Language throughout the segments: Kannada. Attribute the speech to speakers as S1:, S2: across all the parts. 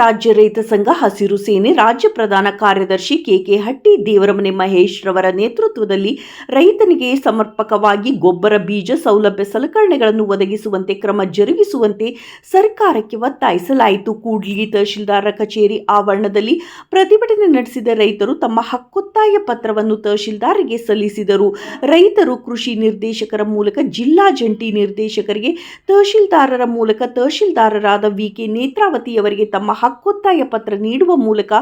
S1: ರಾಜ್ಯ ರೈತ ಸಂಘ ಹಸಿರು ಸೇನೆ ರಾಜ್ಯ ಪ್ರಧಾನ ಕಾರ್ಯದರ್ಶಿ ಕೆಕೆ ಹಟ್ಟಿ, ದೇವರಮನೆ ಮಹೇಶ್ ರವರ ನೇತೃತ್ವದಲ್ಲಿ ರೈತನಿಗೆ ಸಮರ್ಪಕವಾಗಿ ಗೊಬ್ಬರ, ಬೀಜ ಸೌಲಭ್ಯ ಸಲಕರಣೆಗಳನ್ನು ಒದಗಿಸುವಂತೆ, ಕ್ರಮ ಜರುಗಿಸುವಂತೆ ಸರ್ಕಾರಕ್ಕೆ ಒತ್ತಾಯಿಸಲಾಯಿತು. ಕೂಡ್ಲಿ ತಹಶೀಲ್ದಾರರ ಕಚೇರಿ ಆವರಣದಲ್ಲಿ ಪ್ರತಿಭಟನೆ ನಡೆಸಿದ ರೈತರು ತಮ್ಮ ಹಕ್ಕೊತ್ತಾಯ ಪತ್ರವನ್ನು ತಹಶೀಲ್ದಾರ್ಗೆ ಸಲ್ಲಿಸಿದರು. ರೈತರು ಕೃಷಿ ನಿರ್ದೇಶಕರ ಮೂಲಕ, ಜಿಲ್ಲಾ ಜಂಟಿ ನಿರ್ದೇಶಕರಿಗೆ, ತಹಶೀಲ್ದಾರರ ಮೂಲಕ ತಹಶೀಲ್ದಾರರಾದ ವಿಕೆ ನೇತ್ರಾವತಿಯವರಿಗೆ ತಮ್ಮ ಹಕ್ಕೊತ್ತಾಯ ಪತ್ರ ನೀಡುವ ಮೂಲಕ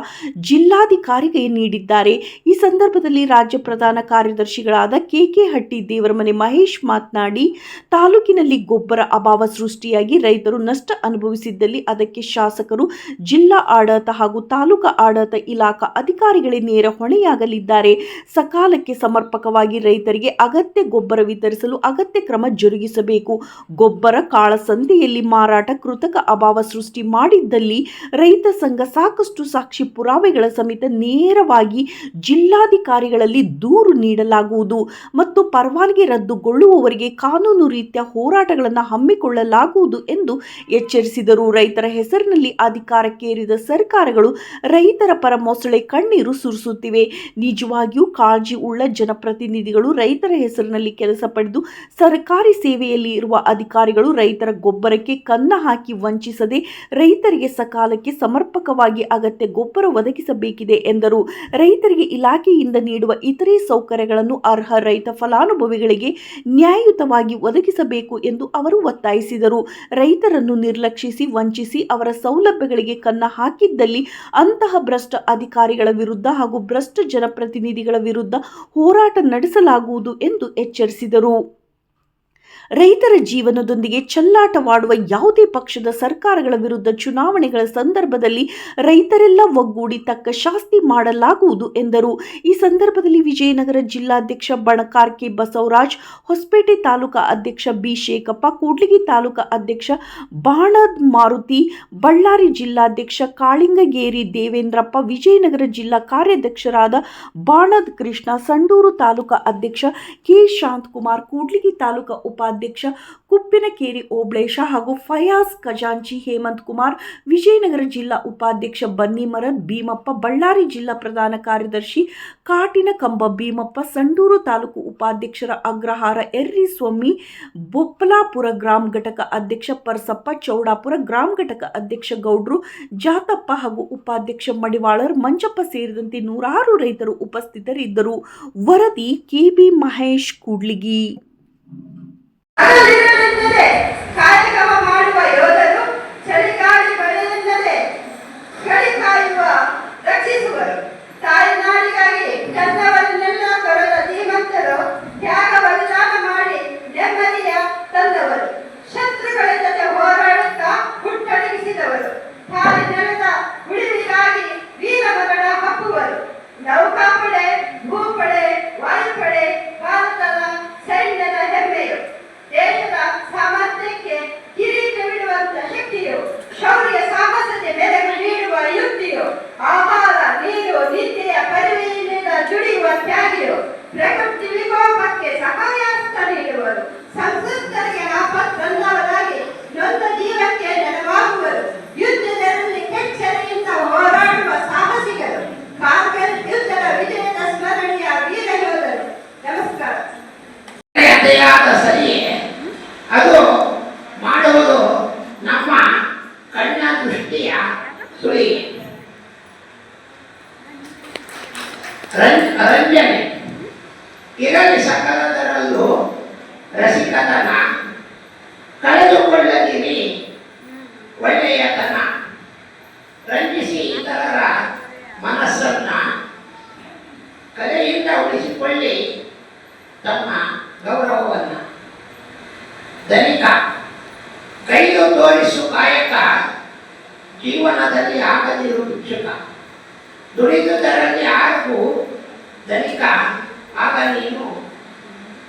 S1: ಜಿಲ್ಲಾಧಿಕಾರಿಗೆ ನೀಡಿದ್ದಾರೆ. ಈ ಸಂದರ್ಭದಲ್ಲಿ ರಾಜ್ಯ ಪ್ರಧಾನ ಕಾರ್ಯದರ್ಶಿಗಳಾದ ಕೆಕೆ ಹಟ್ಟಿ, ದೇವರಮನೆ ಮಹೇಶ್ ಮಾತನಾಡಿ, ತಾಲೂಕಿನಲ್ಲಿ ಗೊಬ್ಬರ ಅಭಾವ ಸೃಷ್ಟಿಯಾಗಿ ರೈತರು ನಷ್ಟ ಅನುಭವಿಸಿದ್ದಲ್ಲಿ ಅದಕ್ಕೆ ಶಾಸಕರು, ಜಿಲ್ಲಾ ಆಡಳಿತ ಹಾಗೂ ತಾಲೂಕಾ ಆಡಳಿತ ಇಲಾಖಾ ಅಧಿಕಾರಿಗಳೇ ನೇರ ಹೊಣೆಯಾಗಲಿದ್ದಾರೆ. ಸಕಾಲಕ್ಕೆ ಸಮರ್ಪಕವಾಗಿ ರೈತರಿಗೆ ಅಗತ್ಯ ಗೊಬ್ಬರ ವಿತರಿಸಲು ಅಗತ್ಯ ಕ್ರಮ ಜರುಗಿಸಬೇಕು. ಗೊಬ್ಬರ ಕಾಳಸಂತೆಯಲ್ಲಿ ಮಾರಾಟ ಕೃತಕ ಅಭಾವ ಸೃಷ್ಟಿ ಮಾಡಿದ್ದಲ್ಲಿ ರೈತ ಸಂಘ ಸಾಕಷ್ಟು ಸಾಕ್ಷಿ ಪುರಾವೆಗಳ ಸಮೇತ ನೇರವಾಗಿ ಜಿಲ್ಲಾಧಿಕಾರಿಗಳಲ್ಲಿ ದೂರು ನೀಡಲಾಗುವುದು ಮತ್ತು ಪರವಾನಗಿ ರದ್ದುಗೊಳ್ಳುವವರಿಗೆ ಕಾನೂನು ರೀತಿಯ ಹೋರಾಟಗಳನ್ನು ಹಮ್ಮಿಕೊಳ್ಳಲಾಗುವುದು ಎಂದು ಎಚ್ಚರಿಸಿದರು. ರೈತರ ಹೆಸರಿನಲ್ಲಿ ಅಧಿಕಾರಕ್ಕೇರಿದ ಸರ್ಕಾರಗಳು ರೈತರ ಪರ ಮೊಸಳೆ ಕಣ್ಣೀರು ಸುರಿಸುತ್ತಿವೆ. ನಿಜವಾಗಿಯೂ ಕಾಳಜಿ ಉಳ್ಳ ಜನಪ್ರತಿನಿಧಿಗಳು ರೈತರ ಹೆಸರಿನಲ್ಲಿ ಕೆಲಸ ಪಡೆದು ಸರ್ಕಾರಿ ಸೇವೆಯಲ್ಲಿ ಇರುವ ಅಧಿಕಾರಿಗಳು ರೈತರ ಗೊಬ್ಬರಕ್ಕೆ ಕನ್ನ ಹಾಕಿ ವಂಚಿಸದೆ ರೈತರಿಗೆ ಸಕಾಲಕ್ಕೆ ಸಮರ್ಪಕವಾಗಿ ಅಗತ್ಯ ಗೊಬ್ಬರ ಒದಗಿಸಬೇಕಿದೆ ಎಂದರು. ರೈತರಿಗೆ ಇಲಾಖೆಯಿಂದ ನೀಡುವ ಇತರೆ ಸೌಕರ್ಯಗಳನ್ನು ಅರ್ಹ ರೈತ ಫಲಾನುಭವಿಗಳಿಗೆ ನ್ಯಾಯಯುತವಾಗಿ ಒದಗಿಸಬೇಕು ಎಂದು ಅವರು ಒತ್ತಾಯಿಸಿದರು. ರೈತರನ್ನು ನಿರ್ಲಕ್ಷಿಸಿ ವಂಚಿಸಿ ಅವರ ಸೌಲಭ್ಯಗಳಿಗೆ ಕನ್ನ ಹಾಕಿದ್ದಲ್ಲಿ ಅಂತಹ ಭ್ರಷ್ಟ ಅಧಿಕಾರಿಗಳ ವಿರುದ್ಧ ಹಾಗೂ ಭ್ರಷ್ಟ ಜನಪ್ರತಿನಿಧಿಗಳ ವಿರುದ್ಧ ಹೋರಾಟ ನಡೆಸಲಾಗುವುದು ಎಂದು ಎಚ್ಚರಿಸಿದರು. ರೈತರ ಜೀವನದೊಂದಿಗೆ ಚಲ್ಲಾಟವಾಡುವ ಯಾವುದೇ ಪಕ್ಷದ ಸರ್ಕಾರಗಳ ವಿರುದ್ಧ ಚುನಾವಣೆಗಳ ಸಂದರ್ಭದಲ್ಲಿ ರೈತರೆಲ್ಲ ಒಗ್ಗೂಡಿ ತಕ್ಕ ಶಾಸ್ತಿ ಮಾಡಲಾಗುವುದು ಎಂದರು. ಈ ಸಂದರ್ಭದಲ್ಲಿ ವಿಜಯನಗರ ಜಿಲ್ಲಾಧ್ಯಕ್ಷ ಬಣಕಾರ್ ಕೆ ಬಸವರಾಜ್, ಹೊಸಪೇಟೆ ತಾಲೂಕಾ ಅಧ್ಯಕ್ಷ ಬಿ ಶೇಖಪ್ಪ, ಕೂಡ್ಲಿಗಿ ತಾಲೂಕಾ ಅಧ್ಯಕ್ಷ ಬಾಣದ್ ಮಾರುತಿ, ಬಳ್ಳಾರಿ ಜಿಲ್ಲಾಧ್ಯಕ್ಷ ಕಾಳಿಂಗಗೇರಿ ದೇವೇಂದ್ರಪ್ಪ, ವಿಜಯನಗರ ಜಿಲ್ಲಾ ಕಾರ್ಯಾಧ್ಯಕ್ಷರಾದ ಬಾಣದ್ ಕೃಷ್ಣ, ಸಂಡೂರು ತಾಲೂಕಾ ಅಧ್ಯಕ್ಷ ಕೆ ಶಾಂತಕುಮಾರ್, ಕೂಡ್ಲಿಗಿ ತಾಲೂಕಾ ಉಪಾಧ್ಯಕ್ಷ ಕುಪ್ಪಿನಕೇರಿ ಓಬ್ಳೇಶ ಹಾಗೂ ಫಯಾಜ್ ಖಜಾಂಚಿ ಹೇಮಂತ್ ಕುಮಾರ್, ವಿಜಯನಗರ ಜಿಲ್ಲಾ ಉಪಾಧ್ಯಕ್ಷ ಬನ್ನಿಮರದ್ ಭೀಮಪ್ಪ ಬಳ್ಳಾರಿ ಜಿಲ್ಲಾ ಪ್ರಧಾನ ಕಾರ್ಯದರ್ಶಿ ಕಾಟಿನ ಕಂಬ ಭೀಮಪ್ಪ ಸಂಡೂರು ತಾಲೂಕು ಉಪಾಧ್ಯಕ್ಷರ ಅಗ್ರಹಾರ ಎರ್ರಿ ಸ್ವಾಮಿ, ಬೊಪ್ಪಲಾಪುರ ಗ್ರಾಮ ಘಟಕ ಅಧ್ಯಕ್ಷ ಪರಸಪ್ಪ, ಚೌಡಾಪುರ ಗ್ರಾಮ ಘಟಕ ಅಧ್ಯಕ್ಷ ಗೌಡ್ರು, ಜಾತಪ್ಪ ಹಾಗೂ ಉಪಾಧ್ಯಕ್ಷ ಮಡಿವಾಳರ್, ಮಂಜಪ್ಪ ಸೇರಿದಂತೆ ನೂರಾರು ರೈತರು ಉಪಸ್ಥಿತರಿದ್ದರು. ವರದಿ ಕೆಬಿ ಮಹೇಶ್ ಕೂಡ್ಲಿಗಿ.
S2: ಕಾರ್ಯಕ್ರಮ ಮಾಡುವ ಯೋಧರು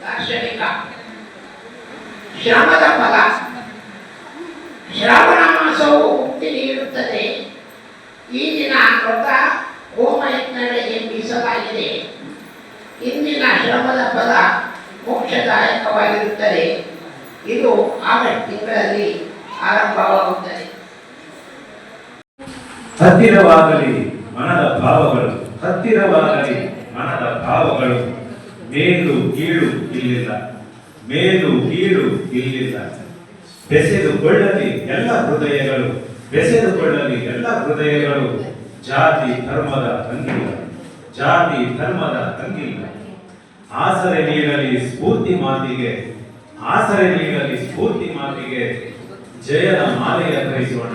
S3: ದಾರ್ಶನಿಕ ಶ್ರಮದ ಫಲ. ಶ್ರಾವಣ ಮಾಸವು ಮುಕ್ತಿ ನೀಡುತ್ತದೆ. ಈ ದಿನ ವ್ರತ ಹೋಮ ಯಜ್ಞಗಳಿಗೆ ಮೀಸಲಾಗಿದೆ ಇಂದಿನ ಶ್ರಮದ ಫಲ ಮೋಕ್ಷದಾಯಕವಾಗಿರುತ್ತದೆ. ಇದು ಆಗಸ್ಟ್ ತಿಂಗಳಲ್ಲಿ ಆರಂಭವಾಗುತ್ತದೆ.
S4: ಹತ್ತಿರವಾಗಲಿ ಮನದ ಭಾವಗಳು. ಹತ್ತಿರವಾಗಲಿ ಮನದ ಭಾವಗಳು. ಮೇಲು ಕೀಳು ಇಲ್ಲಿಲ್ಲ. ಮೇಲು ಕೀಳು ಇಲ್ಲಿಲ್ಲ. ಬೆಸೆದುಕೊಳ್ಳಲಿ ಎಲ್ಲ ಹೃದಯಗಳು, ಬೆಸೆದುಕೊಳ್ಳಲಿ ಎಲ್ಲ ಹೃದಯಗಳು. ಜಾತಿ ಧರ್ಮದ ತಂಗಿಲ್ಲ ಜಾತಿ ಧರ್ಮದ ತಂಗಿಲ್ಲ ಆಸರೆ ನೀಡಲಿ ಸ್ಫೂರ್ತಿ ಮಾತಿಗೆ. ಆಸರೆ ನೀಡಲಿ ಸ್ಫೂರ್ತಿ ಮಾತಿಗೆ. ಜಯದ ಮಾಲೆಯ ಧರಿಸೋಣ.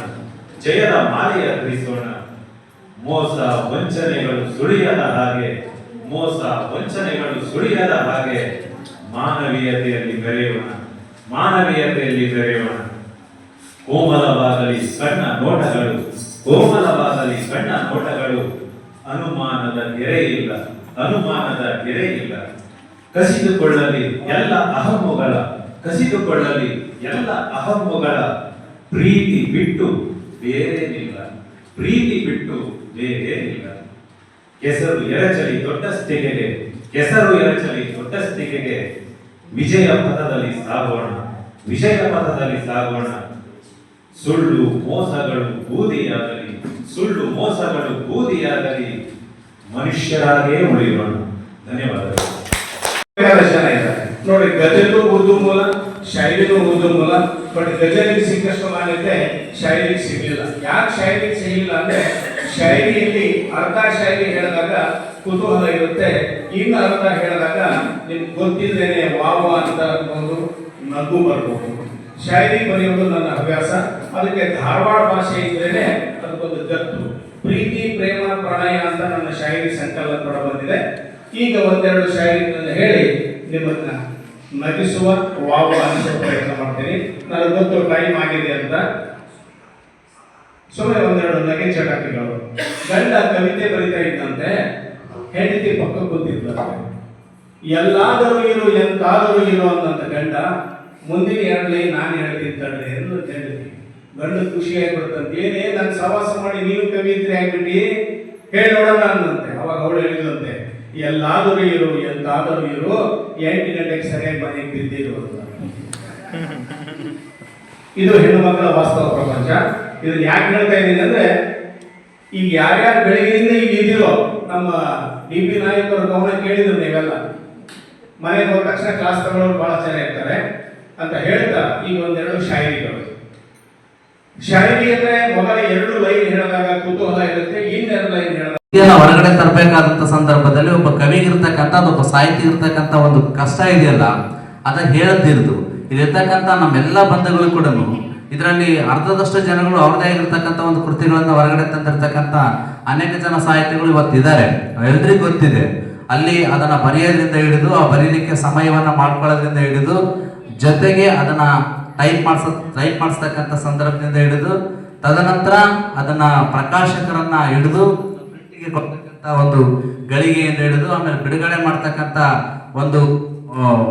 S4: ಜಯದ ಮಾಲೆಯ ಧರಿಸೋಣ. ಮೋಸ, ವಂಚನೆಗಳು ಸುಳಿಯದ ಹಾಗೆ. ಮೋಸ, ವಂಚನೆಗಳು ಸುಳಿಯದ ಹಾಗೆ ಮಾನವೀಯತೆಯಲ್ಲಿ ಬೆರೆಯೋಣ ಮಾನವೀಯತೆಯಲ್ಲಿ ಬೆರೆಯೋಣ. ಕೋಮಲವಾಗಲಿ ಸಣ್ಣ ನೋಟಗಳು, ಕೋಮಲವಾಗಲಿ ಸಣ್ಣ ನೋಟಗಳು ಅನುಮಾನದ ಗೆರೆ ಇಲ್ಲ, ಅನುಮಾನದ ಗೆರೆ ಇಲ್ಲ. ಕಸಿದುಕೊಳ್ಳಲಿ ಎಲ್ಲ ಅಹಮ್ಮುಗಳ ಕಸಿದುಕೊಳ್ಳಲಿ ಎಲ್ಲ ಅಹಮ್ಮುಗಳ ಪ್ರೀತಿ ಬಿಟ್ಟು ಬೇರೇನಿಲ್ಲ. ಪ್ರೀತಿ ಬಿಟ್ಟು ಬೇರೇನಿಲ್ಲ. ಕೆಸರು ಎರಚಲಿ ದೊಡ್ಡಸ್ತಿಗೆಗೆ ಕೆಸರು ಎರಚಲಿ ದೊಡ್ಡಸ್ತಿಗೆಗೆ ವಿಜಯ ಪಥದಲ್ಲಿ ಸಾಗೋಣ, ವಿಜಯ ಪಥದಲ್ಲಿ ಸಾಗೋಣ. ಸುಳ್ಳು ಮೋಸಗಳು ಬೂದಿಯಾಗಲಿ, ಸುಳ್ಳು ಮೋಸಗಳು ಬೂದಿಯಾಗಲಿ, ಮನುಷ್ಯರಾಗೇ ಉಳಿಯೋಣ. ಧನ್ಯವಾದಗಳು.
S5: ನೋಡಿ ಗಜಲು ಉರ್ದು ಮೂಲ, ಶೈಲಿನೂ ಉರ್ದು ಮೂಲ. ಬಟ್ ಗಜಲಿಗೆ ಸಿಕ್ಕಷ್ಟು ಮಾನ್ಯತೆ ಶೈಲಿಗೆ ಸಿಗಲಿಲ್ಲ. ಯಾಕೆ ಶೈಲಿಗೆ ಸಿಗಲಿಲ್ಲ ಅಂದ್ರೆ ಶೈಲಿಯಲ್ಲಿ ಅರ್ಧ ಶೈಲಿ ಹೇಳಿದಾಗ ಕುತೂಹಲ ಇರುತ್ತೆ. ಇನ್ನು ಅರ್ಥ ಹೇಳಿದಾಗ ನಿಮ್ಗೆ ಗೊತ್ತಿಲ್ಲದೇನೆ ವಾವ ಅಂತ ಒಂದು ನಗು ಬರ್ಬೋದು. ಶೈಲಿ ಬರೆಯೋದು ನನ್ನ ಹವ್ಯಾಸ. ಅದಕ್ಕೆ ಧಾರವಾಡ ಭಾಷೆ ಇದ್ರೇನೆ ಅದಕ್ಕೊಂದು ಗತ್ತು. ಪ್ರೀತಿ, ಪ್ರೇಮ, ಪ್ರಣಯ ಅಂತ ನನ್ನ ಶೈಲಿ ಸಂಕಲನ ಕೂಡ ಬಂದಿದೆ. ಈಗ ಒಂದೆರಡು ಶಾಯರಿಗಳನ್ನು ಹೇಳಿ ನಿಮ್ಮನ್ನ ನಗಿಸುವ ವಾವ ಅನಿಸುವ ಪ್ರಯತ್ನ ಮಾಡ್ತೀನಿ. ನನಗೆ ಟೈಮ್ ಆಗಿದೆ ಅಂತ. ಸುಮ್ಮನೆ ಒಂದೆರಡು ನಗೆ ಚಟಾಕಿಗಳು ಗಂಡ ಕವಿತೆ ಬರಿತಾ ಇದ್ದಂತೆ, ಹೆಂಡತಿ ಪಕ್ಕ ಕೂತಿದ್ದಂತೆ. ಎಲ್ಲಾದರೂ ಇರು, ಎಂತಾದರೂ ಇರು ಅಂತ ಗಂಡ, ಮುಂದಿನ ಎರಡಲಿ ನಾನು ಹೇಳ್ತಿದ್ದಾಳೆ ಎಂದು ಹೆಂಡತಿ ಗಂಡ ಖುಷಿಯಾಗಿ ಆಗ್ಬಿಡ್ತಂತೆ ಏನೇ ನಾನು ಸವಾಸ ಮಾಡಿ ನೀನು ಕವಿತ್ರಿ ಆಗ್ಬಿಟ್ಟು, ಹೇಳಿ ನೋಡೋಣ ಅವಾಗ ಅವಳು ಹೇಳಿದಂತೆ ಎಲ್ಲಾದರೂ ಇರು, ಎಂತಾದರೂ ಇರು, ಎಂಟು ಗಂಟೆಗೆ ಸರಿಯಾಗಿ ಮನೆಗೆ ಬಿದ್ದಿರು ಇದು ಹೆಣ್ಣು ಮಕ್ಕಳ ವಾಸ್ತವ ಪ್ರಪಂಚ. ಇದನ್ನ ಯಾಕೆ ಹೇಳ್ತಾ ಇದ್ದೀನಿ ಅಂದ್ರೆ, ಈಗ ಯಾರ್ಯಾರು ಬೆಳಗ್ಗೆಯಿಂದ ಈಗ ಇದಿರೋ ನಮ್ಮ ಡಿ ಪಿ ನಾಯಕರು ಗಮನ ಕೇಳಿದ್ರು ನೀವೆಲ್ಲ. ಮನೆಗೆ ಹೋದ ತಕ್ಷಣ ಕ್ಲಾಸ್ ತಗೊಳ್ಳೋರು ಜನ ಇರ್ತಾರೆ ಅಂತ ಹೇಳ್ತಾ ಈಗ ಒಂದೆರಡು ಶಾಯರಿಗಳು. ಶಾಯರಿ ಅಂದ್ರೆ ಮೊದಲ ಎರಡು ಲೈನ್ ಹೇಳಿದಾಗ ಕುತೂಹಲ ಇರುತ್ತೆ, ಇನ್ನೆರಡು ಲೈನ್ ಹೇಳಿದಾಗ.
S6: ಹೊರಗಡೆ ತರಬೇಕಾದಂತ ಸಂದರ್ಭದಲ್ಲಿ ಒಬ್ಬ ಕವಿಗಿರ್ತಕ್ಕಂಥ ಅದೊಬ್ಬ ಸಾಹಿತಿ ಇರ್ತಕ್ಕಂಥ ಒಂದು ಕಷ್ಟ ಇದೆಯಲ್ಲ, ಅದ ಹೇಳ್ತಿರ್ದು ಇಲ್ಲಿರ್ತಕ್ಕಂಥ ನಮ್ಮೆಲ್ಲ ಬಂಧುಗಳು ಕೂಡ ಇದರಲ್ಲಿ ಅರ್ಧದಷ್ಟು ಜನಗಳು ಅವ್ರದೇ ಆಗಿರ್ತಕ್ಕಂಥ ಒಂದು ಕೃತಿಗಳನ್ನು ಹೊರಗಡೆ ತಂದಿರ್ತಕ್ಕಂಥ ಅನೇಕ ಜನ ಸಾಹಿತಿಗಳು ಇವತ್ತಿದ್ದಾರೆ. ಎಲ್ರಿಗೂ ಗೊತ್ತಿದೆ. ಅಲ್ಲಿ ಅದನ್ನ ಬರೆಯೋದ್ರಿಂದ ಹಿಡಿದು, ಆ ಬರೀಲಿಕ್ಕೆ ಸಮಯವನ್ನ ಮಾಡ್ಕೊಳ್ಳೋದ್ರಿಂದ ಹಿಡಿದು, ಜೊತೆಗೆ ಅದನ್ನ ಟೈಪ್ ಮಾಡಿಸ ಟೈಪ್ ಮಾಡಿಸ್ತಕ್ಕಂಥ ಸಂದರ್ಭದಿಂದ ಹಿಡಿದು, ತದನಂತರ ಅದನ್ನ ಪ್ರಕಾಶಕರನ್ನ ಹಿಡಿದು ಒಂದು ಗಳಿಗೆಯಿಂದ ಹಿಡಿದು, ಆಮೇಲೆ ಬಿಡುಗಡೆ ಮಾಡ್ತಕ್ಕಂಥ ಒಂದು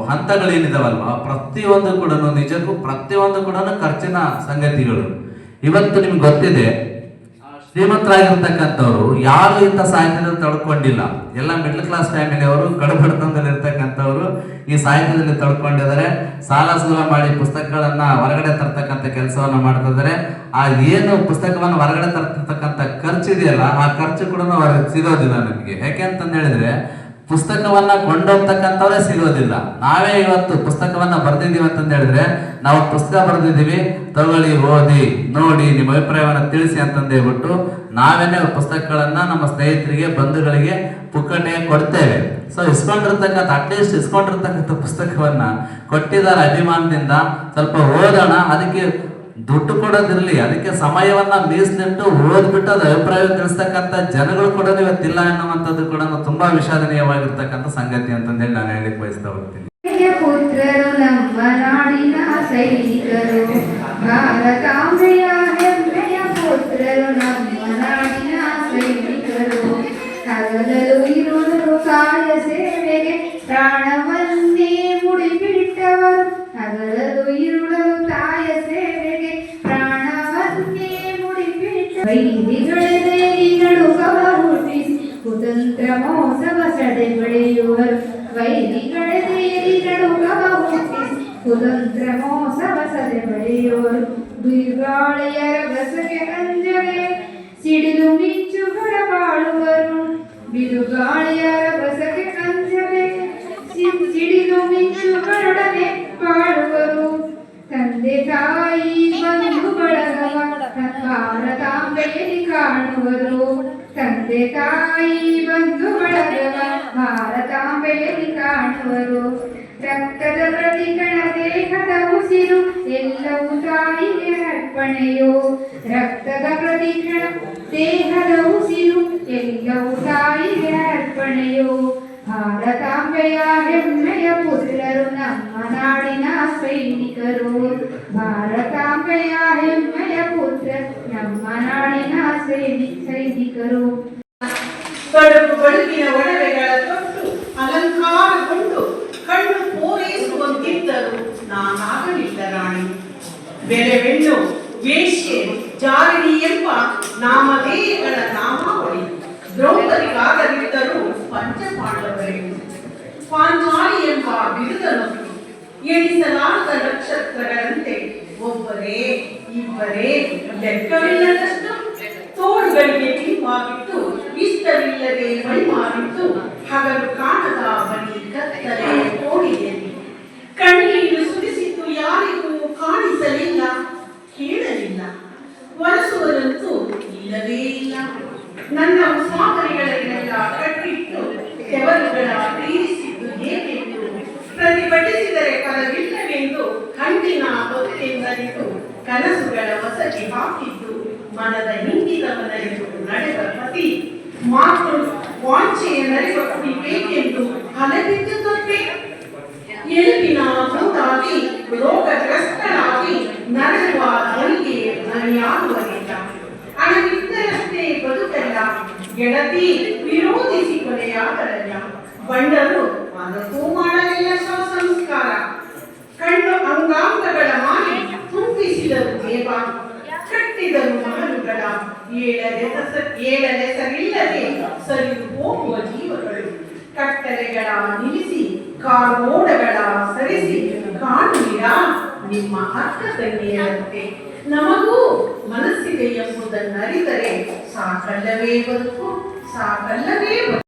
S6: ಹಂತಗಳೇನಿದಾವಲ್ವ? ಪ್ರತಿಯೊಂದು ಕೂಡ ನಿಜಕ್ಕೂ ಪ್ರತಿಯೊಂದು ಕೂಡ ಖರ್ಚಿನ ಸಂಗತಿಗಳು. ಇವತ್ತು ನಿಮ್ಗೆ ಗೊತ್ತಿದೆ ಶ್ರೀಮಂತರಾಗಿರ್ತಕ್ಕಂಥವ್ರು ಯಾರು ಇಂಥ ಸಾಹಿತ್ಯದಲ್ಲಿ ತಡ್ಕೊಂಡಿಲ್ಲ. ಎಲ್ಲ ಮಿಡ್ಲ್ ಕ್ಲಾಸ್ ಫ್ಯಾಮಿಲಿ ಅವರು ಕಡುಬಡತನದಲ್ಲಿ ಇರ್ತಕ್ಕಂಥವ್ರು ಈ ಸಾಹಿತ್ಯದಲ್ಲಿ ತಡ್ಕೊಂಡಿದ್ದಾರೆ. ಸಾಲ ಸೂಲ ಮಾಡಿ ಪುಸ್ತಕಗಳನ್ನ ಹೊರಗಡೆ ತರ್ತಕ್ಕಂಥ ಕೆಲಸವನ್ನ ಮಾಡ್ತಿದ್ದಾರೆ. ಆ ಏನು ಪುಸ್ತಕವನ್ನು ಹೊರಗಡೆ ತರ್ತಕ್ಕಂಥ ಖರ್ಚು ಇದೆಯಲ್ಲ ಆ ಖರ್ಚು ಕೂಡ ಸಿಗೋದಿಲ್ಲ ನಮಗೆ. ಯಾಕೆ ಅಂತಂದು ಹೇಳಿದ್ರೆ ಪುಸ್ತಕವನ್ನ ಕೊಂಡೋಗ್ತಕ್ಕಂಥವ್ರೇ ಸಿಗೋದಿಲ್ಲ. ನಾವೇ ಇವತ್ತು ಪುಸ್ತಕವನ್ನ ಬರೆದಿದ್ದೀವಿ ಅಂತಂದು ಹೇಳಿದ್ರೆ, ನಾವು ಪುಸ್ತಕ ಬರೆದಿದ್ದೀವಿ, ತಗೊಳ್ಳಿ, ಓದಿ, ನೋಡಿ, ನಿಮ್ಮ ಅಭಿಪ್ರಾಯವನ್ನು ತಿಳಿಸಿ ಅಂತಂದು ಹೇಳ್ಬಿಟ್ಟು, ನಾವೇನೆ ಪುಸ್ತಕಗಳನ್ನ ನಮ್ಮ ಸ್ನೇಹಿತರಿಗೆ, ಬಂಧುಗಳಿಗೆ ಪುಕ್ಕಟೆ ಕೊಡ್ತೇವೆ. ಸೊ ಇಸ್ಕೊಂಡಿರ್ತಕ್ಕಂಥ ಅಟ್ಲೀಸ್ಟ್ ಇಸ್ಕೊಂಡಿರ್ತಕ್ಕಂಥ ಪುಸ್ತಕವನ್ನ ಕೊಟ್ಟಿದ್ದಾರೆ ಅಭಿಮಾನದಿಂದ ಸ್ವಲ್ಪ ಓದೋಣ. ಅದಕ್ಕೆ ದುಡ್ಡು ಕೊಡೋದಿರಲಿ ಅದಕ್ಕೆ ಸಮಯವನ್ನ ಮೀಸಲಿಟ್ಟು ಓದ್ಬಿಟ್ಟು ಅದ ಅಭಿಪ್ರಾಯ ತಿಳಿಸ್ತಕ್ಕಂಥ ಜನಗಳು ಕೂಡ ಇವತ್ತಿಲ್ಲ ಅನ್ನುವಂಥದ್ದು ಕೂಡ ತುಂಬಾ ವಿಷಾದನೀಯವಾಗಿರ್ತಕ್ಕಂಥ ಸಂಗತಿ ಅಂತಂದೇಳಿ ನಾನು ಹೇಳಿಕ್ ಬಯಸ್ತಾ ಹೋಗ್ತೀನಿ.
S7: ಪುತ್ರರು, ನಮ್ಮ ನಾಡಿನ ಸೈನಿಕರು ಭಾರತಾಂಬೆಯ ಹೆಮ್ಮೆಯ ಪುತ್ರರು, ನಮ್ಮ ನಾಡಿನ ಸೈನಿಕರು ಹಗಲಲು ಇರುಳು ಕಾಯ ಸೇವೆಗೆ ಪ್ರಾಣವನ್ನೇ
S8: ಭಾರತಾಂಬೆಯಲ್ಲಿ ಕಾಣುವರು. ತಂದೆ ತಾಯಿ, ಬಂಧು ಬಳಗವ ಭಾರತಾಂಬೆಯಲ್ಲಿ ಕಾಣುವರು. ರಕ್ತದ ಪ್ರತಿಕಣ ದೇಹದ ಉಸಿರು ಎಲ್ಲವೂ ತಾಯಿಗೆ ಅರ್ಪಣೆಯೋ. ರಕ್ತದ ಪ್ರತಿಕಣ ದೇಹದ ಉಸಿರು ಎಲ್ಲವೂ ತಾಯಿಗೆ ಅರ್ಪಣೆಯೋ. ಭಾರತಾಂಬೆಯ ಹೆಮ್ಮೆಯ ಪುತ್ರರು ನಮ್ಮ ನಾಡಿನ ಸೈನಿಕರು. ಭಾರತಾಂಬೆಯ ಹೆಮ್ಮೆಯ ಪುತ್ರ ನಮ್ಮ ನಾಡಿನ ಸೈನಿ, ಸೈನಿಕರು.
S9: ಬಡುಕು ಬಡುಕಿನ ಒಡವೆಗಳ ತೊಟ್ಟು ಅಲಂಕಾರಗೊಂಡು ಕಣ್ಣು ಪೂರೈಸುವಂತಿದ್ದರು. ನಾನಾಗಲಿಲ್ಲ ರಾಣಿ ಬೆಲೆವೆಣ್ಣು ವೇಷ್ಯೆ ಜಾರಣಿ ಎಂಬ ನಾಮಧೇಯಗಳ ನಾಮಾವಳಿ ದ್ರೌಪದಿಗಾಗದಿದ್ದರೂ ಪಾಂಚಾಲಿ ಎಂಬ ಬಿರುದನ್ನು ಎಣಿಸಲಾರದ ನಕ್ಷತ್ರಗಳಂತೆ ಒಬ್ಬರೇ, ಇಬ್ಬರೇ ಲೆಕ್ಕವಿಲ್ಲದಷ್ಟು ತೋಳುಗಳಿಗೆ ಕಿಂವಾಗಿತ್ತು ಇಷ್ಟವಿಲ್ಲದೆ ಮೈಮಾರಿತ್ತು ಹಗಲು ಕಾಣದ ಬಳಿ ಕತ್ತಲೆ ಕೋಡಿಯಲ್ಲಿ ಕಣ್ಣೀರು ಸುರಿಸಿದ್ದು ಯಾರಿಗೂ ಕಾಣಿಸಲಿಲ್ಲ, ಕೇಳಲಿಲ್ಲ. ಒರೆಸುವುದಂತೂ ಇಲ್ಲವೇ ಇಲ್ಲ. ನನ್ನ ಉಸಾಬರಿಗಳನ್ನೆಲ್ಲ ಕಟ್ಟಿಟ್ಟು ತೆವರುಗಳ ತೀರಿಸಿದ್ದು ಏಕೆಂದು ಪ್ರತಿಭಟಿಸಿದರೆ ಫಲವಿಲ್ಲವೆಂದು ಕಣ್ಣಿನ ಹೊತ್ತೆಂದರಿತು ಕನಸುಗಳ ವಸತಿ ಹಾಕಿದ್ದು, ಮನದ ಹಿಂದಿನವನರಿತು ನಡೆದ ಪತಿ. ಮಾತು ವಾಂಚೆಯ ನಡೆವ ಕುಡಿಬೇಕೆಂದು ಹಲಬಿದ್ದು ತಪ್ಪೆ ಎಲುಬಿನ ಮುಂದಾಗಿ ರೋಗಗ್ರಸ್ತರಾಗಿ ನರಳುವ ಧ್ವನಿಗೆ ಧ್ವನಿಯಾಗುವುದಿಲ್ಲ ಹಣವಿದ್ದರಷ್ಟೇ ಬದುಕಲ್ಲ, ಗೆಳತಿ ವಿರೋಧಿಸಿ ಕೊಲೆಯಾಗಲ್ಲ ಬಂಡರು. ಅದಕ್ಕೂ ಮಾಡಲಿಲ್ಲ ಸಂಸ್ಕಾರ ಕಣ್ಣು ಅಂಗಾಂಗಗಳ ಮಾಲೆ ತುಂಬಿಸಿದರು ದೇವ. ಕಟ್ಟಿದರು ಮಹಲುಗಳ. ಏಳದೆ ಸರಿಲ್ಲದೆ ಸರಿದು ಹೋಗುವ ಜೀವಗಳು. ಕಟ್ಟಲೆಗಳ ನಿಲ್ಲಿಸಿ ಕಾರೋಡಗಳ ಸರಿಸಿ, ಕಾಣುವಿರಾ ನಿಮ್ಮ ಅಕ್ಕ ತಂಗಿಯರಂತೆ ನಮಗೂ ಮನಸ್ಸಿದೆ ಎಂಬುದನ್ನರಿದರೆ ಸಾಕಲ್ಲವೇ ಬದುಕು ಸಾಕಲ್ಲವೇ ಬದುಕು.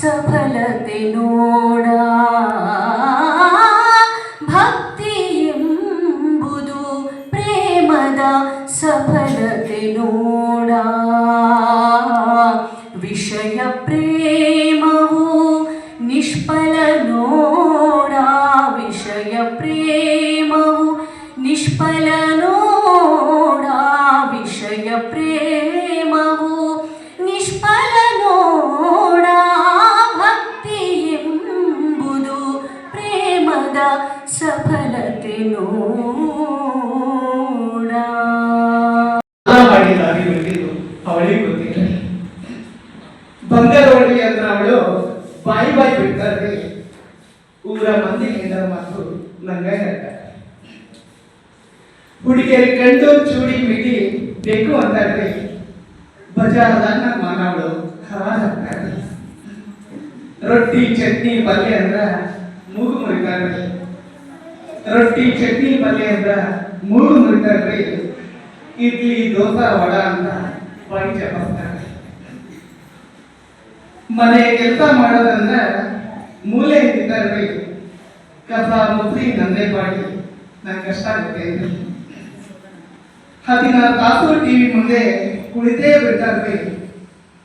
S10: സഫലത്തിനോട്
S11: ಊರ ಇದರ ಮತ್ತು ನಂಗ ಹೇಳ್ತಾರೆ ಹುಡುಗಿಯರಿ ಕಂಡು ಚೂಡಿ ಮಿಡಿ ಬೇಕು ಅಂತ ಬಜಾರದಾಗ ಮಾನವಳು ಖರಾಜ್ ರೊಟ್ಟಿ, ಚಟ್ನಿ, ಪಲ್ಯ ಅಂದ್ರ ಮೂಗು ಮುರಿತಾರ್ರಿ ರೊಟ್ಟಿ, ಚಟ್ನಿ, ಪಲ್ಯ ಅಂದ್ರ ಮೂಗು ಮುರಿತಾರ್ರಿ ಇಡ್ಲಿ, ದೋಸಾ, ವಡ ಅಂತ ಬಾಯಿ ಬರ್ತಾರೆ ಮನೆ ಕೆಲಸ ಮಾಡೋದಂದ್ರ ಮೂಲೆ ಇದ್ದಾರ್ರಿ ಕಸ ಮುಸಿ ನನ್ನೇ ಬಾಡಿ ನಂಗೆ ಕಷ್ಟ ಆಗುತ್ತೆ ಹದಿನಾರು ತಾಸು ಟಿವಿ ಮುಂದೆ ಕುಳಿತೇ ಬಿಡ್ತಾರ್ರಿ.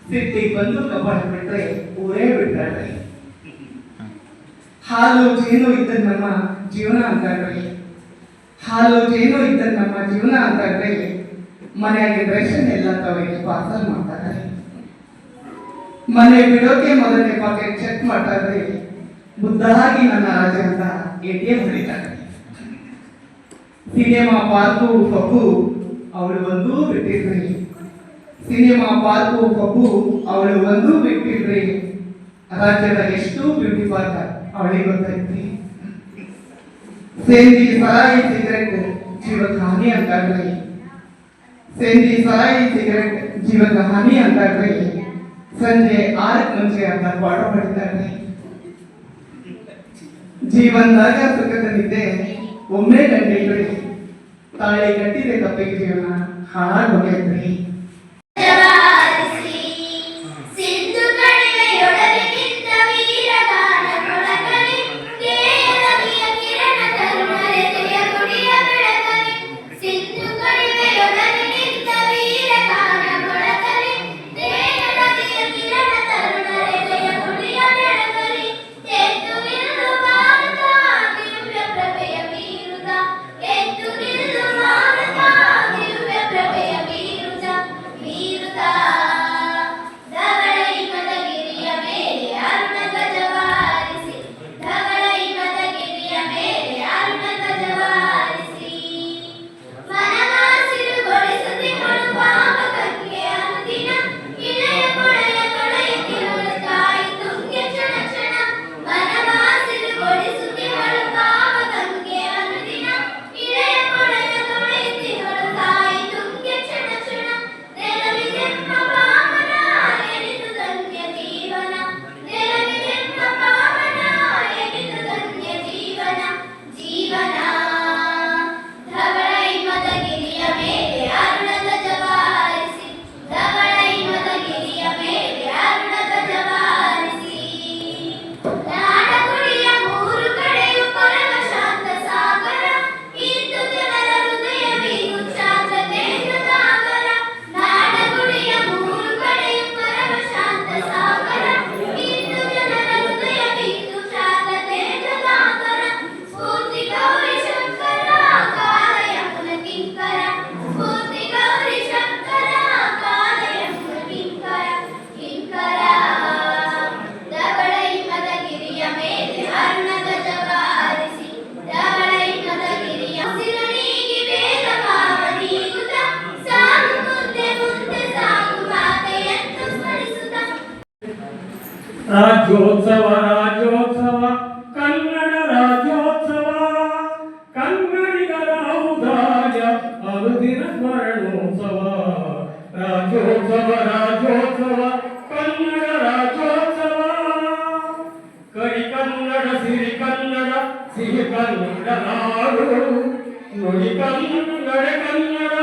S11: ಸಿಟ್ಟಿ ಬಂದು ಕಬಾಡಿ ಬಿಟ್ರೆ ಊರೇ ಬಿಡ್ತಾರ್ರಿ. ಹಾಲು ಜೇನು ಇದ್ದ ನಮ್ಮ ಜೀವನ ಅಂತಾರ್ರಿ. ಹಾಲು ಜೇನು ಇದ್ದ ನಮ್ಮ ಜೀವನ ಅಂತಾರ್ರಿ. ಮನೆಯಲ್ಲಿ ರೇಷನ್ ಎಲ್ಲ ತವರಿಗೆ ಪಾರ್ಸಲ್ ಮಾಡ್ತಾರೆ ಮನೆ ಬಿಡೋಕೆ ಮೊದಲನೇ ಪಾಕೆಟ್ ಚೆಕ್ ಮಾಡ್ತಾರ್ರಿ. ಮುದ್ದಾಗಿ ನನ್ನ ರಾಜ್ಯದಿಂದ ಅಂತ ಎ ಟಿ ಎಂ ಹೊಡಿತಾರೆ ಸಿನಿಮಾ ಪಾರ್ಕು, ಪಬ್ಬು, ಅವಳು ಬಂದು ಬಿಟ್ಟಿದ್ರಿ. ಸಿನಿಮಾ ಪಾರ್ಕು, ಪಬ್ಬು, ಅವಳು ಬಂದು ಬಿಟ್ಟಿದ್ರಿ. ರಾಜ್ಯದ ಎಷ್ಟು ಬ್ಯೂಟಿ ಪಾರ್ಕ್ ಅವಳಿಗೆ ಗೊತ್ತಾಯ್ತಿ. ಸೇಂದಿ ಸರಾಯಿ ಸಿಗರೆಟ್ ಜೀವಕ್ಕೆ ಹಾನಿ ಅಂತಾರ್ರಿ ಸೇಂದಿ ಸರಾಯಿ ಸಿಗರೆಟ್ ಜೀವಕ್ಕೆ ಹಾನಿ ಅಂತಾರ್ರಿ ಸಂಜೆ ಆರಕ್ಕೆ ಮುಂಚೆ ಅಂತ ಪಾಠ ಮಾಡಿದ್ದಾರೆ ಜೀವನದಾಗ ಸುಖದಲ್ಲಿದ್ದೆ ಒಮ್ಮೆ ಗಂಟಿಲ್ರಿ ತಾಳಿ ಕಟ್ಟಿದೆ ತಪ್ಪಿಗೆ ಜೀವನ ಹಾಳಾಗಿ
S12: ಸಿಹಿ ಕನ್ನಡ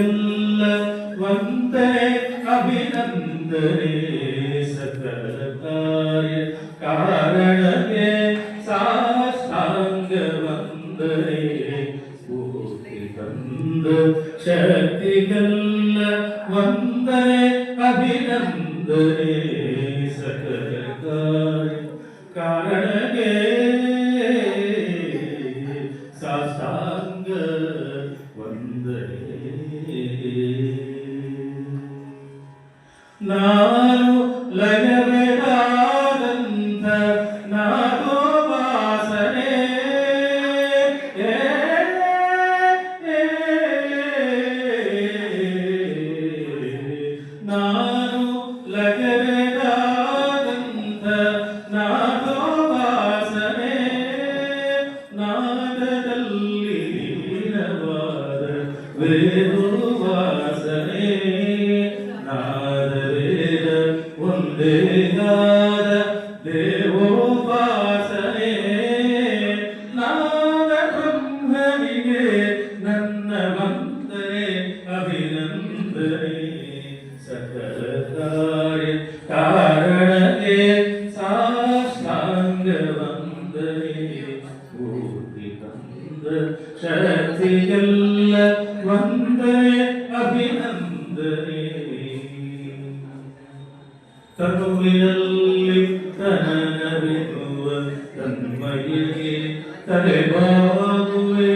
S7: لله തന്മയേ തലവാതുവേ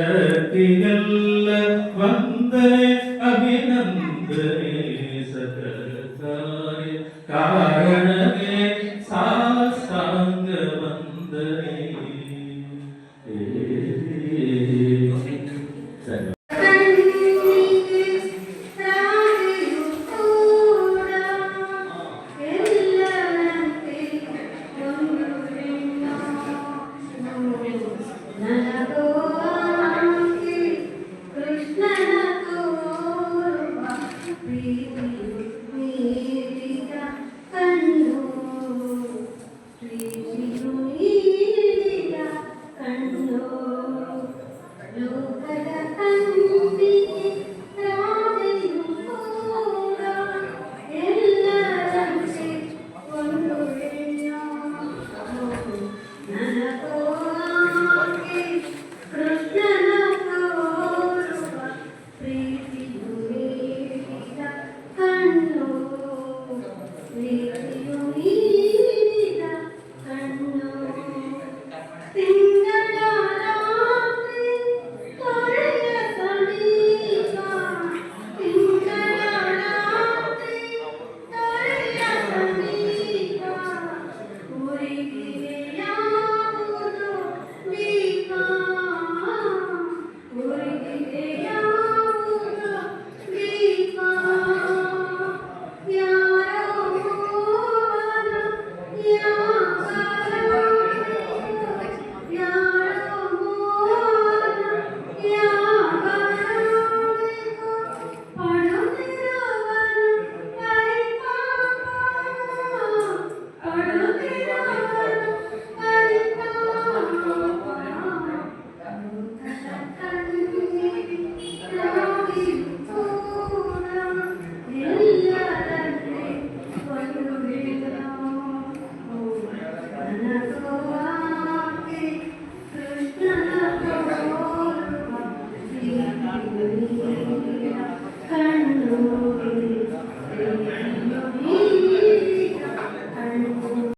S7: ശക്തികൾ വന്ദനെ അഭിനന്ദനെ സകല കാരണമേ